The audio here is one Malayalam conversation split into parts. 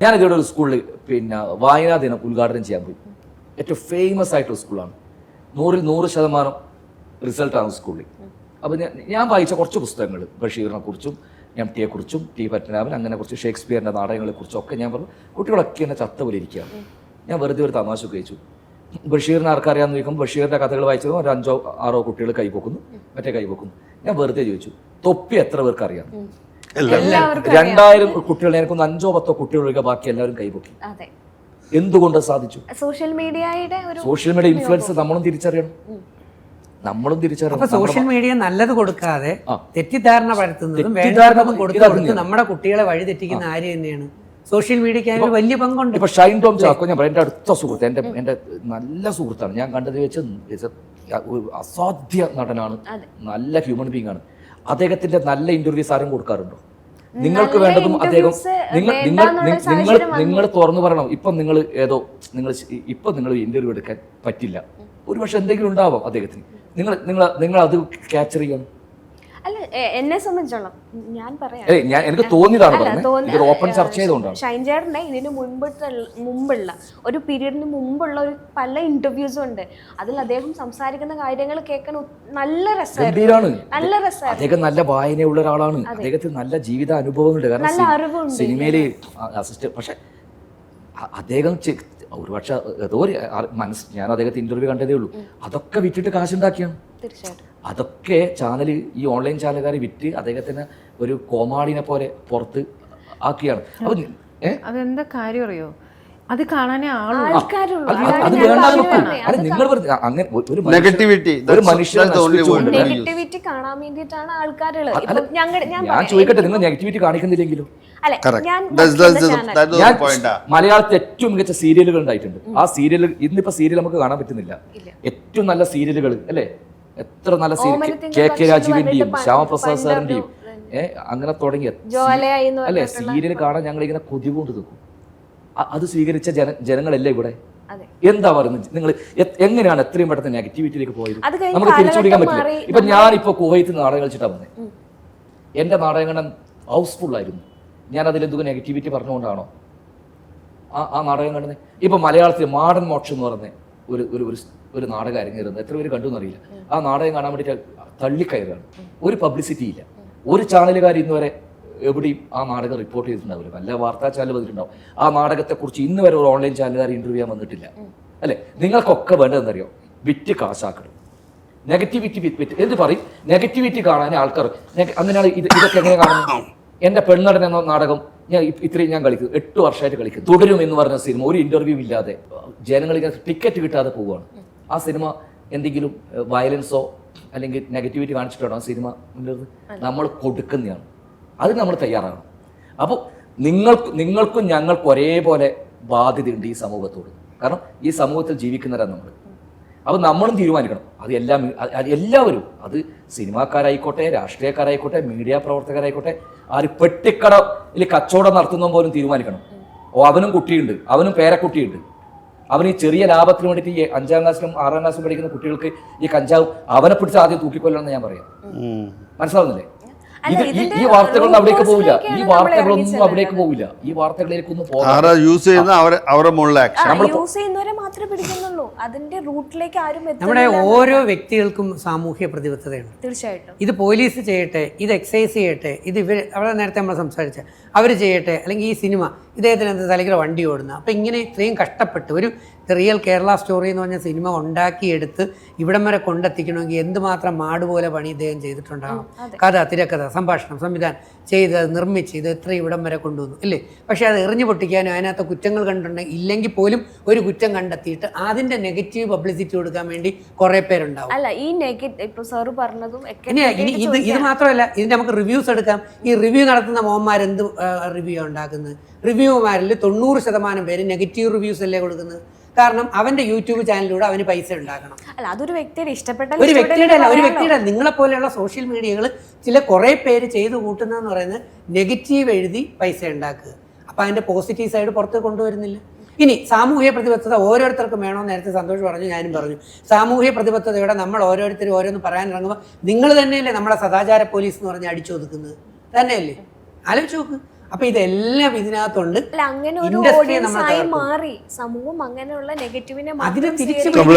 ഞാൻ ഇതിലൂടെ ഒരു സ്കൂളിൽ പിന്നെ വായനാ ദിനം ഉദ്ഘാടനം ചെയ്യാൻ പോയി. ഏറ്റവും ഫേമസ് ആയിട്ടുള്ള സ്കൂളാണ് നൂറിൽ നൂറ് ശതമാനം റിസൾട്ടാണ് സ്കൂളിൽ അപ്പോൾ ഞാൻ ഞാൻ വായിച്ച കുറച്ച് പുസ്തകങ്ങൾ ബഷീറിനെ കുറിച്ചും എം ടിയെ കുറിച്ചും ടി പത്മനാഭൻ അങ്ങനെ കുറച്ച് ഷേക്സ്പിയറിന്റെ നാടകങ്ങളെ കുറിച്ചും ഒക്കെ ഞാൻ പറഞ്ഞു. കുട്ടികളൊക്കെ എന്നെ ചത്ത പോലെ ഇരിക്കുകയാണ്. ഞാൻ വെറുതെ ഒരു തമാശ കഴിച്ചു. ബഷീറിനെ ആർക്കറിയാമെന്ന് ചോദിക്കുമ്പോൾ ബഷീറിന്റെ കഥകൾ വായിച്ചതും ഒരു അഞ്ചോ ആറോ കുട്ടികൾ കൈപോക്കുന്നു മറ്റേ കൈപോക്കുന്നു ഞാൻ വെറുതെ ചോദിച്ചു തൊപ്പി എത്ര പേർക്ക് അറിയാം? രണ്ടായിരം കുട്ടികൾ എനിക്കൊന്ന് അഞ്ചോ പത്തോ കുട്ടികൾ ഒഴികെ ബാക്കി എല്ലാവരും കൈപൊക്കി. അതെ. എന്തുകൊണ്ട് സാധിച്ചു? സോഷ്യൽ മീഡിയയുടെ ഒരു സോഷ്യൽ മീഡിയ ഇൻഫ്ലുവൻസ് നമ്മളും തിരിച്ചറിയണം. നമ്മളും തിരിച്ചറിയണം. സോഷ്യൽ മീഡിയ നല്ലത് കൊടുക്കാതെ തെറ്റിദ്ധാരണ പരത്തുന്നതും തെറ്റിദ്ധാരണ വേണ്ടതും കൊടുത്ത് കൊടുത്ത് നമ്മുടെ കുട്ടികളെ വഴി തെറ്റിക്കുന്ന ആര് തന്നെയാണ്. സോഷ്യൽ മീഡിയക്ക് അതിന് വലിയ പങ്കുണ്ട്. ഇപ്പൊ ഷൈൻ ടോം ചാക്കോ ഞാൻ പറയാം എന്റെ അടുത്ത സുഹൃത്ത് എന്റെ എന്റെ നല്ല സുഹൃത്താണ്. ഞാൻ കണ്ടത് വെച്ച് അസാധ്യ നടനാണ്. നല്ല ഹ്യൂമൻ ബീങ് ആണ്. അദ്ദേഹത്തിന്റെ നല്ല ഇന്റർവ്യൂസ് ആരും കൊടുക്കാറുണ്ടോ? നിങ്ങൾക്ക് വേണ്ടതും അദ്ദേഹം നിങ്ങൾ നിങ്ങൾ നിങ്ങൾ നിങ്ങൾ തുറന്നു പറയണം. ഇപ്പം നിങ്ങൾ ഏതോ നിങ്ങൾ ഇപ്പം നിങ്ങൾ ഇന്റർവ്യൂ എടുക്കാൻ പറ്റില്ല. ഒരുപക്ഷെ എന്തെങ്കിലും ഉണ്ടാവാം അദ്ദേഹത്തിന്. നിങ്ങൾ നിങ്ങൾ നിങ്ങൾ അത് ക്യാപ്ചർ ചെയ്യണം അല്ല എന്നെ സംബന്ധിച്ചോളം ഞാൻ പറയാം. ഞാൻ എനിക്ക് തോന്നിയതാണ് പറഞ്ഞത് ഓപ്പൺ ചർച്ച ചെയ്തുകൊണ്ടാണ് ഷൈൻ ചേട്ടനെ ഇതിന് മുൻപത്തെ മുമ്പുള്ള ഒരു പീരീഡിന് മുമ്പുള്ള ഒരു പല ഇന്റർവ്യൂസും ഉണ്ട്. അതിൽ അദ്ദേഹം സംസാരിക്കുന്ന കാര്യങ്ങൾ കേൾക്കാൻ നല്ല രസമാണ് നല്ല രസമാണ് അദ്ദേഹം നല്ല വായനയുള്ള ഒരാളാണ്. അദ്ദേഹത്തിന് നല്ല ജീവിത അനുഭവങ്ങളുണ്ട് കാരണം. സിനിമയിൽ അസിസ്റ്റ് പക്ഷെ അദ്ദേഹം ഏതോ ഒരു അ- മനസ്സ് ഞാൻ അദ്ദേഹത്തെ ഇന്റർവ്യൂ കണ്ടതേ ഉള്ളൂ. അതൊക്കെ വിറ്റിട്ട് കാശുണ്ടാക്കിയാണ്. തീർച്ചയായിട്ടും. അതൊക്കെ ചാനൽ ഈ ഓൺലൈൻ ചാനലുകാർ വിറ്റ് അദ്ദേഹത്തിന് ഒരു കോമാളിനെ പോലെ പുറത്ത് ആക്കിയാണ്. അപ്പൊ അതെന്താ കാര്യം അറിയോ? അത് കാണാനേ അങ്ങനെ ഒരു- word. നെഗറ്റിവിറ്റി കാണാൻ വേണ്ടിയിട്ടാണ് ആൾക്കാരുള്ളത്. ഞങ്ങൾ ഞാൻ. ചോദിക്കട്ടെ നിങ്ങൾ നെഗറ്റിവിറ്റി കാണിക്കുന്നില്ലെങ്കിലും. മലയാളത്തിൽ ഏറ്റവും മികച്ച സീരിയലുകൾ ഉണ്ടായിട്ടുണ്ട്. ആ സീരിയൽ ഇന്നിപ്പോ സീരിയൽ നമുക്ക് കാണാൻ പറ്റുന്നില്ല. ഏറ്റവും നല്ല സീരിയലുകൾ അല്ലേ? എത്ര നല്ല സീരിയൽ കെ കെ രാജീവിന്റെയും ശ്യാമപ്രസാദ് സാറിന്റെയും ഏഹ് അങ്ങനെ തുടങ്ങിയ അല്ലെ സീരിയൽ കാണാൻ ഞങ്ങൾ ഇങ്ങനെ കൊതി കൊണ്ട് നിൽക്കും അത് സ്വീകരിച്ച ജന ജനങ്ങളല്ലേ ഇവിടെ? എന്താ പറയുന്നത്? നിങ്ങൾ എങ്ങനെയാണ് എത്രയും പെട്ടെന്ന് നെഗറ്റിവിറ്റിയിലേക്ക് പോയത്? നമുക്ക് തിരിച്ചുപിടിക്കാൻ പറ്റില്ല. ഇപ്പൊ ഞാനിപ്പോ കുവൈത്ത് നാടകം കളിച്ചിട്ടാ വന്നത് എന്റെ നാടകങ്ങൾ ഹൗസ്ഫുൾ ആയിരുന്നു. ഞാൻ അതിൽ എന്തൊക്കെ നെഗറ്റിവിറ്റി പറഞ്ഞുകൊണ്ടാണോ? ആ ആ നാടകം കണ്ടത്? ഇപ്പൊ മലയാളത്തിൽ മാഡൻ മോക്ഷം എന്ന് പറഞ്ഞ ഒരു ഒരു ഒരു നാടകം അരങ്ങേറുന്നത്. എത്ര പേര് കണ്ടു എന്നറിയില്ല. ആ നാടകം കാണാൻ വേണ്ടിയിട്ട് തള്ളിക്കയറുകയാണ്. ഒരു പബ്ലിസിറ്റി ഇല്ല. ഒരു ചാനലുകാർ ഇന്ന് വരെ എവിടെയും ആ നാടകം റിപ്പോർട്ട് ചെയ്തിട്ടുണ്ടാവില്ല. നല്ല വാർത്താ ചാനൽ വന്നിട്ടുണ്ടാവും. ആ നാടകത്തെക്കുറിച്ച് ഇന്ന് വരെ ഒരു ഓൺലൈൻ ചാനലുകാർ ഇന്റർവ്യൂ ചെയ്യാൻ വന്നിട്ടില്ല. അല്ലെ? നിങ്ങൾക്കൊക്കെ വേണ്ടതെന്നറിയോ? വിറ്റ് കാശാക്കണം നെഗറ്റിവിറ്റി വിറ്റ് എന്ത് പറയും? നെഗറ്റിവിറ്റി കാണാൻ ആൾക്കാർ അങ്ങനെയാണ് ഇത് ഇതൊക്കെ എങ്ങനെ കാണുന്നത്? എന്റെ പെണ്ണടൻ എന്ന നാടകം ഞാൻ ഇത്രയും ഞാൻ കളിക്കും എട്ട് വർഷമായിട്ട് കളിക്കും തുടരും എന്ന് പറഞ്ഞ സിനിമ. ഒരു ഇന്റർവ്യൂ ഇല്ലാതെ ജനങ്ങൾ ഇങ്ങനെ ടിക്കറ്റ് കിട്ടാതെ പോവുകയാണ്. ആ സിനിമ എന്തെങ്കിലും വയലൻസോ അല്ലെങ്കിൽ നെഗറ്റിവിറ്റി കാണിച്ചിട്ടാണോ ആ സിനിമ? നമ്മൾ കൊടുക്കുന്നതാണ്. അതിന് നമ്മൾ തയ്യാറാണ്. അപ്പോൾ നിങ്ങൾക്ക് നിങ്ങൾക്കും ഞങ്ങൾക്കും ഒരേപോലെ ബാധ്യതയുണ്ട് ഈ സമൂഹത്തോട്. കാരണം ഈ സമൂഹത്തിൽ ജീവിക്കുന്നവരാണ് നമ്മൾ. അപ്പോൾ നമ്മളും തീരുമാനിക്കണം. അത് എല്ലാം അത് അത് എല്ലാവരും അത് സിനിമാക്കാരായിക്കോട്ടെ രാഷ്ട്രീയക്കാരായിക്കോട്ടെ മീഡിയ പ്രവർത്തകരായിക്കോട്ടെ ആര് പെട്ടിക്കട ഇല്ല കച്ചവടം നടത്തുന്ന പോലും തീരുമാനിക്കണം. ഓ അവനും കുട്ടിയുണ്ട് അവനും പേരക്കുട്ടിയുണ്ട്. അവൻ ഈ ചെറിയ ലാഭത്തിന് വേണ്ടിയിട്ട് ഈ അഞ്ചാം ക്ലാസ്സിലും ആറാം ക്ലാസ്സിലും പഠിക്കുന്ന കുട്ടികൾക്ക് ഈ കഞ്ചാവ് അവനെ പിടിച്ച് ആദ്യം തൂക്കിക്കൊല്ലണമെന്ന് ഞാൻ പറയാം. മനസ്സിലാവുന്നില്ലേ? ഇത് ഈ- ഈ വാർത്തകളൊന്നും അവിടേക്ക് പോവില്ല. ഈ വാർത്തകളൊന്നും അവിടേക്ക് പോവില്ല. ഈ വാർത്തകളിലേക്കൊന്നും പോകാം ആരാ യൂസ് ചെയ്യുന്ന അവരെ അവരുടെ മുകളിൽ ആക്ഷൻ യൂസ് ചെയ്യുന്നവരെ മാത്രമേ പിടിക്കുന്നുള്ളൂ. അതിന്റെ റൂട്ടിലേക്ക് ആരും നമ്മുടെ ഓരോ വ്യക്തികൾക്കും സാമൂഹ്യ പ്രതിബദ്ധതയുണ്ട്. തീർച്ചയായിട്ടും. ഇത് പോലീസ് ചെയ്യട്ടെ ഇത് എക്സൈസ് ചെയ്യട്ടെ ഇത് ഇവർ അവിടെ നേരത്തെ നമ്മൾ സംസാരിച്ച അവർ ചെയ്യട്ടെ അല്ലെങ്കിൽ ഈ സിനിമ ഇദ്ദേഹത്തിന് എന്ത് തലയ്ക്ക് വണ്ടി ഓടുന്നത് അപ്പോൾ ഇങ്ങനെ ഇത്രയും കഷ്ടപ്പെട്ട് ഒരു റിയൽ കേരള സ്റ്റോറി എന്ന് പറഞ്ഞ സിനിമ ഉണ്ടാക്കിയെടുത്ത് ഇവിടം വരെ കൊണ്ടെത്തിക്കണമെങ്കിൽ എന്തുമാത്രം മാടുപോലെ പണി ഇദ്ദേഹം ചെയ്തിട്ടുണ്ടാകും കഥ തിരക്കഥ സംഭാഷണം സംവിധാനം. ചെയ്ത് അത് നിർമ്മിച്ച് ഇത് എത്ര ഇവിടം വരെ കൊണ്ടുവന്നു അല്ലേ? പക്ഷേ അത് എറിഞ്ഞു പൊട്ടിക്കാനും അതിനകത്ത് കുറ്റങ്ങൾ കണ്ടിട്ടുണ്ടെങ്കിൽ ഇല്ലെങ്കിൽ പോലും ഒരു കുറ്റം കണ്ടെത്തിയിട്ട് അതിന്റെ നെഗറ്റീവ് പബ്ലിസിറ്റി കൊടുക്കാൻ വേണ്ടി കുറേ പേരുണ്ടാവും. അല്ല ഈ നെഗറ്റീവ് ഇപ്പൊ സാറ് പറഞ്ഞതും ഇനി ഇത് ഇത് മാത്രമല്ല ഇതിന് നമുക്ക് റിവ്യൂസ് എടുക്കാം. ഈ റിവ്യൂ നടത്തുന്ന മോന്മാർ എന്ത് റിവ്യൂ ഉണ്ടാക്കുന്നത്? റിവ്യൂമാരിൽ തൊണ്ണൂറ് ശതമാനം പേര് നെഗറ്റീവ് റിവ്യൂസ് അല്ലേ കൊടുക്കുന്നത്? കാരണം അവന്റെ യൂട്യൂബ് ചാനലിലൂടെ അവന് പൈസ ഉണ്ടാക്കണം അല്ല അതൊരു വ്യക്തിയുടെ ഇഷ്ടപ്പെട്ട ഒരു വ്യക്തിയുടെ അല്ല ഒരു വ്യക്തിയുടെ നിങ്ങളെ പോലെയുള്ള സോഷ്യൽ മീഡിയകൾ ചില കുറെ പേര് ചെയ്തു കൂട്ടുന്നതെന്ന് പറയുന്നത് നെഗറ്റീവ് എഴുതി പൈസ ഉണ്ടാക്കുക. അപ്പൊ അതിന്റെ പോസിറ്റീവ് സൈഡ് പുറത്ത് കൊണ്ടുവരുന്നില്ല. ഇനി സാമൂഹ്യ പ്രതിബദ്ധത ഓരോരുത്തർക്കും വേണമെന്ന് നേരത്തെ സന്തോഷ് പറഞ്ഞു ഞാനും പറഞ്ഞു. സാമൂഹ്യ പ്രതിബദ്ധതയോടെ നമ്മൾ ഓരോരുത്തരും ഓരോന്ന് പറയാൻ ഇറങ്ങുമ്പോൾ നിങ്ങൾ തന്നെയല്ലേ നമ്മളെ സദാചാര പോലീസ് എന്ന് പറഞ്ഞ് അടിച്ചൊതുക്കുന്നത്. തന്നെയല്ലേ? ആലോചിച്ച് നോക്ക്. അപ്പൊ ഇതെല്ലാം ഇതിനകത്തുണ്ട്. അല്ല അങ്ങനെ ഒരു Industry ഓഡിയൻസ് നമ്മൾ ആയി തകർക്കും. മാറി. സമൂഹം അങ്ങനെയുള്ള നെഗറ്റീവിനെ അതിനെ തിരിച്ച് നമ്മൾ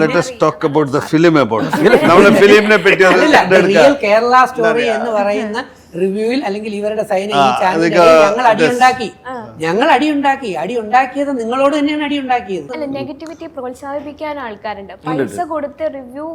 let's talk about the film about നമ്മളെ ഫിലിമിനെ പറ്റി ഒന്ന് റിയൽ എടുക്കാം കേരള സ്റ്റോറി എന്ന് പറയുന്ന റിവ്യൂവിൽ അല്ലെങ്കിൽ ഇവരുടെ ചാനലിൽ ഞങ്ങൾ അടി ഉണ്ടാക്കി. ഞങ്ങൾ അടി ഉണ്ടാക്കി. അടി ഉണ്ടാക്കിയത് നിങ്ങളോട് തന്നെയാണ് അടി ഉണ്ടാക്കിയത്. അല്ല നെഗറ്റിവിറ്റി പ്രോത്സാഹിപ്പിക്കാൻ ആൾക്കാരുണ്ട്. പൈസ കൊടുത്ത് റിവ്യൂ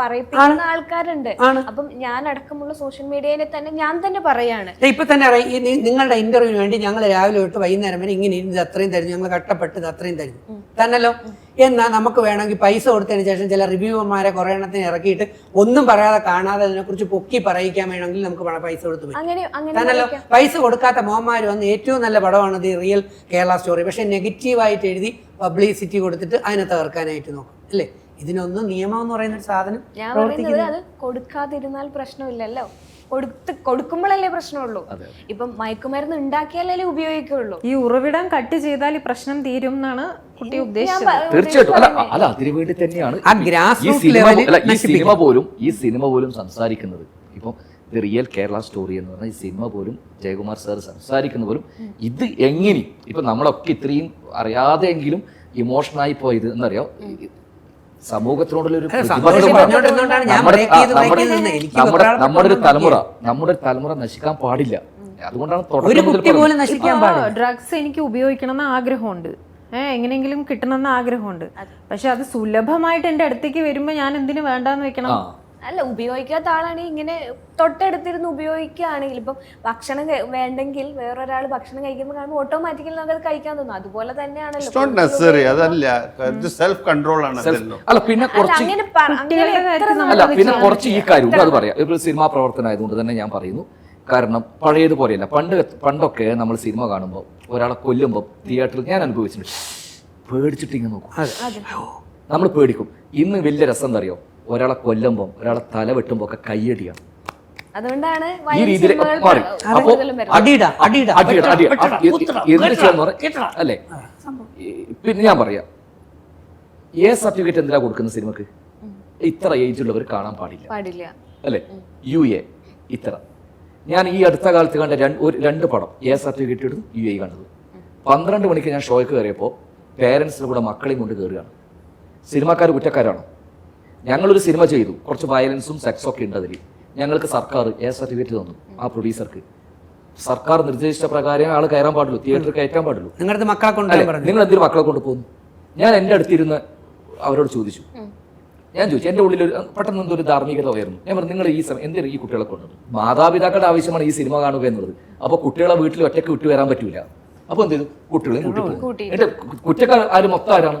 പറയിപ്പിക്കുന്ന ആൾക്കാരുണ്ട്. അപ്പം ഞാൻ അടക്കമുള്ള സോഷ്യൽ മീഡിയയിൽ തന്നെ ഞാൻ തന്നെ പറയാണ്. ഇപ്പൊ തന്നെ അറിയാം, നിങ്ങളുടെ ഇന്റർവ്യൂവിന് വേണ്ടി ഞങ്ങൾ രാവിലെ തൊട്ട് വൈകുന്നേരം വരെ ഇങ്ങനെ ഇരുന്ന് ഇത് അത്രയും തരുന്നു ഞങ്ങൾ കട്ടപ്പെട്ടത് അത്രയും തരുന്നു തന്നല്ലോ? എന്നാൽ നമുക്ക് വേണമെങ്കിൽ പൈസ കൊടുത്തതിന് ശേഷം ചില റിവ്യൂമാരെ കുറെ എണ്ണത്തിന് ഇറക്കിയിട്ട് ഒന്നും പറയാതെ കാണാതെ അതിനെക്കുറിച്ച് പൊക്കി പറയിക്കാൻ വേണമെങ്കിൽ നമുക്ക് പൈസ കൊടുത്ത് കാരണമല്ലോ പൈസ കൊടുക്കാത്ത മോഹന്മാർ വന്ന് ഏറ്റവും നല്ല പടമാണ് ദി റിയൽ കേരള സ്റ്റോറി. പക്ഷെ നെഗറ്റീവായിട്ട് എഴുതി പബ്ലിസിറ്റി കൊടുത്തിട്ട് അതിനെ തകർക്കാനായിട്ട് നോക്കും. അല്ലേ? ഇതിനൊന്നും നിയമം എന്ന് പറയുന്ന ഒരു സാധനം ഞാൻ പറയുന്നത് അത് കൊടുക്കാതിരുന്നാൽ പ്രശ്നമില്ലല്ലോ. കൊടുത്ത് കൊടുക്കുമ്പോഴല്ലേ പ്രശ്നമുള്ളൂ. ഇപ്പം മയക്കുമരുന്ന് ഉണ്ടാക്കിയാലല്ലേ ഉപയോഗിക്കുള്ളൂ. ഈ ഉറവിടം കട്ട് ചെയ്താൽ ഈ പ്രശ്നം തീരും എന്നാണ് കുട്ടി ഉദ്ദേശിച്ചത്. തീർച്ചയായിട്ടും. അല്ല അല്ല അതിനു വേണ്ടി തന്നെയാണ് ആ grass ഈ സിനിമ അല്ല ഈ സിനിമ പോലും ഈ സിനിമ പോലും സംസാരിക്കുന്നത് ഇപ്പം ദി റിയൽ കേരള സ്റ്റോറി എന്ന് പറഞ്ഞ ഈ സിനിമ പോലും ജയകുമാർ സാർ സംസാരിക്കുന്ന പോലും ഇത് എങ്ങനെ ഇപ്പൊ നമ്മളൊക്കെ ഇത്രയും അറിയാതെയെങ്കിലും ഇമോഷനായി പോയത് എന്നറിയോ? സമൂഹത്തിനോടുള്ള ഒരു നമ്മുടെ- ഒരു തലമുറ നമ്മുടെ ഒരു തലമുറ നശിക്കാൻ പാടില്ല. അതുകൊണ്ടാണ് ഒരു കുട്ടി പോലും നശിക്കാൻ പാടില്ല. ഡ്രഗ്സ് എനിക്ക് ഉപയോഗിക്കണം എന്ന് ആഗ്രഹമുണ്ട്. ഏഹ് എങ്ങനെയെങ്കിലും കിട്ടണമെന്ന് ആഗ്രഹമുണ്ട്. പക്ഷെ അത് സുലഭമായിട്ട് എന്റെ അടുത്തേക്ക് വരുമ്പോ ഞാൻ എന്തിനു വേണ്ടെന്ന് വെക്കണം? അല്ല ഉപയോഗിക്കാത്ത ആളാണെങ്കിൽ ഇങ്ങനെ തൊട്ടടുത്തിരുന്ന് ഉപയോഗിക്കുകയാണെങ്കിൽ ഇപ്പം ഭക്ഷണം വേണ്ടെങ്കിൽ വേറൊരാൾ ഭക്ഷണം കഴിക്കുമ്പോൾ കാണുമ്പോൾ ഓട്ടോമാറ്റിക്കലി നമുക്ക് അത് കഴിക്കാൻ തോന്നും. അതുപോലെ തന്നെയാണല്ലോ അതല്ല. സെൽഫ് കൺട്രോൾ ആണ് അല്ല പിന്നെ അല്ല പിന്നെ കുറച്ച് ഈ കാര്യം അത് പറയാം. ഒരു സിനിമാ പ്രവർത്തനമായതുകൊണ്ട് തന്നെ ഞാൻ പറയുന്നു. കാരണം പഴയതുപോലെയല്ല. പണ്ട് പണ്ടൊക്കെ നമ്മൾ സിനിമ കാണുമ്പോൾ ഒരാളെ കൊല്ലുമ്പോൾ തിയേറ്ററിൽ ഞാൻ അനുഭവിച്ചിട്ടുണ്ട്. പേടിച്ചിട്ട് ഇങ്ങനെ നോക്കും നമ്മൾ പേടിക്കും. ഇന്ന് വലിയ രസം എന്താ അറിയോ? ഒരാളെ കൊല്ലുമ്പോൾ ഒരാളെ തല വെട്ടുമ്പോൾ ഒക്കെ കൈയടിയാണ് അതുകൊണ്ടാണ് ഈ രീതിയിൽ മാറി. അപ്പോ. അടിയിട അടിയിട അല്ലേ? പിന്നെ ഞാൻ പറയാം. ഏ സർട്ടിഫിക്കറ്റ് എന്തിനാ കൊടുക്കുന്ന സിനിമക്ക്? ഇത്ര ഏജ് ഉള്ളവർ കാണാൻ പാടില്ല. അല്ലെ? അല്ലേ യു എ ഇത്ര. ഞാൻ ഈ അടുത്ത കാലത്ത് കണ്ട ഒരു രണ്ട് പടം ഏ സർട്ടിഫിക്കറ്റ് ഇടും യു എ കണ്ടത്. പന്ത്രണ്ട് മണിക്ക് ഞാൻ ഷോയ്ക്ക് കയറിയപ്പോൾ പേരൻസിന് കൂടെ മക്കളെയും കൊണ്ട് കയറുകയാണ്. സിനിമാക്കാർ കുറ്റക്കാരാണോ? ഞങ്ങളൊരു സിനിമ ചെയ്തു. കുറച്ച് വയലൻസും സെക്സും ഒക്കെ ഉണ്ട് അതിൽ ഞങ്ങൾക്ക് സർക്കാർ എ സർട്ടിഫിക്കറ്റ് തന്നു ആ പ്രൊഡ്യൂസർക്ക് സർക്കാർ നിർദ്ദേശിച്ച പ്രകാരം ആൾ കയറാൻ പാടുള്ളൂ തിയേറ്ററിൽ കയറ്റാൻ പാടുള്ളൂ. നിങ്ങളുടെ മക്കളെ കൊണ്ട് പറഞ്ഞു. നിങ്ങൾ എന്തിനു മക്കളെ കൊണ്ട് പോകുന്നു? ഞാൻ എന്റെ അടുത്തിരുന്ന് അവരോട് ചോദിച്ചു. ഞാൻ ചോദിച്ചു എന്റെ ഉള്ളിൽ ഒരു പെട്ടെന്ന് എന്തോ ഒരു ധാർമ്മികത ഉയർന്നു. ഞാൻ പറഞ്ഞു നിങ്ങൾ ഈ സമയം എന്തിനാ ഈ കുട്ടികളെ കൊണ്ടത് മാതാപിതാക്കളുടെ ആവശ്യമാണ് ഈ സിനിമ കാണുക എന്നുള്ളത്. അപ്പോൾ കുട്ടികളെ വീട്ടിൽ ഒറ്റയ്ക്ക് വിട്ടു വരാൻ പറ്റൂല. അപ്പോൾ എന്ത് ചെയ്തു? കുട്ടികളെയും കൂട്ടി എന്നിട്ട് കുറ്റക്കാർ ആര്? മൊത്തം ആരാണ്.